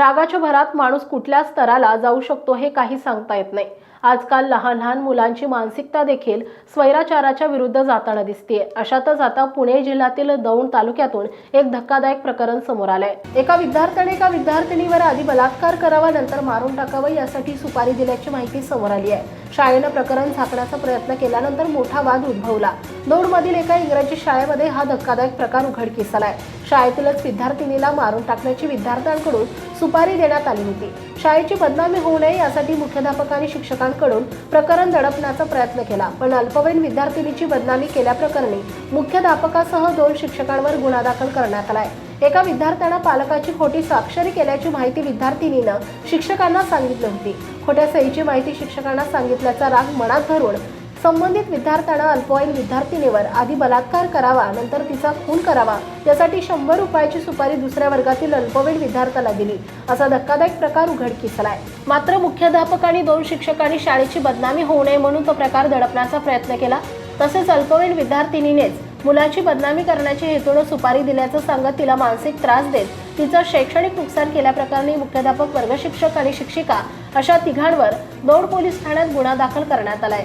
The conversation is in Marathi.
रागाच्या भरात माणूस कुठल्या स्तराला जाऊ शकतो हे काही सांगता येत नाही. आजकाल लहान लहान मुलांची मानसिकता देखील स्वैराचाराच्या विरुद्ध जाताना दिसते अशातच आता पुणे जिल्ह्यातील दौंड तालुक्यातून एक धक्कादायक प्रकरण समोर आलंय. एका विद्यार्थ्याने एका विद्यार्थिनीवर आधी बलात्कार करावा नंतर मारून टाकावं यासाठी सुपारी दिल्याची माहिती समोर आली आहे. शाळेनं प्रकरण झाकण्याचा प्रयत्न केल्यानंतर मोठा वाद उद्भवला. दौडमधील एका इंग्रजी शाळेमध्ये हा धक्कादायक प्रकार उघडकीस आलाय शाळेतीलच विद्यार्थिनीला मारून टाकण्याची विद्यार्थ्यांकडून सुपारी देण्यात आली होती. शाळेची बदनामी होऊ नये यासाठी मुख्याध्यापकांनी शिक्षकांकडून प्रकरण दडपण्याचा प्रयत्न केला. पण अल्पवयीन विद्यार्थिनीची बदनामी केल्याप्रकरणी मुख्याध्यापकासह दोन शिक्षकांवर गुन्हा दाखल करण्यात आलाय. एका विद्यार्थ्यानं पालकाची खोटी स्वाक्षरी केल्याची माहिती विद्यार्थिनीनं शिक्षकांना सांगितली होती. खोट्या सहीची माहिती शिक्षकांना सांगितल्याचा राग मनात धरून संबंधित विद्यार्थ्यानं अल्पवयीन विद्यार्थिनीवर आधी बलात्कार करावा नंतर तिचा खून करावा यासाठी शंभर रुपयाची सुपारी दुसऱ्या वर्गातील अल्पवयीन विद्यार्थ्याला दिली असा धक्कादायक प्रकार उघडकीस आलाय मात्र मुख्याध्यापक आणि दोन शिक्षकांनी शाळेची बदनामी होऊ नये म्हणून तो प्रकार दडपण्याचा प्रयत्न केला. तसेच अल्पवयीन विद्यार्थिनीनेच मुलाची बदनामी करण्याच्या हेतूनं सुपारी दिल्याचं सांगत तिला मानसिक त्रास देत तिचं शैक्षणिक नुकसान केल्याप्रकरणी मुख्याध्यापक वर्गशिक्षक आणि शिक्षिका अशा तिघांवर दौड पोलीस ठाण्यात गुन्हा दाखल करण्यात आलाय.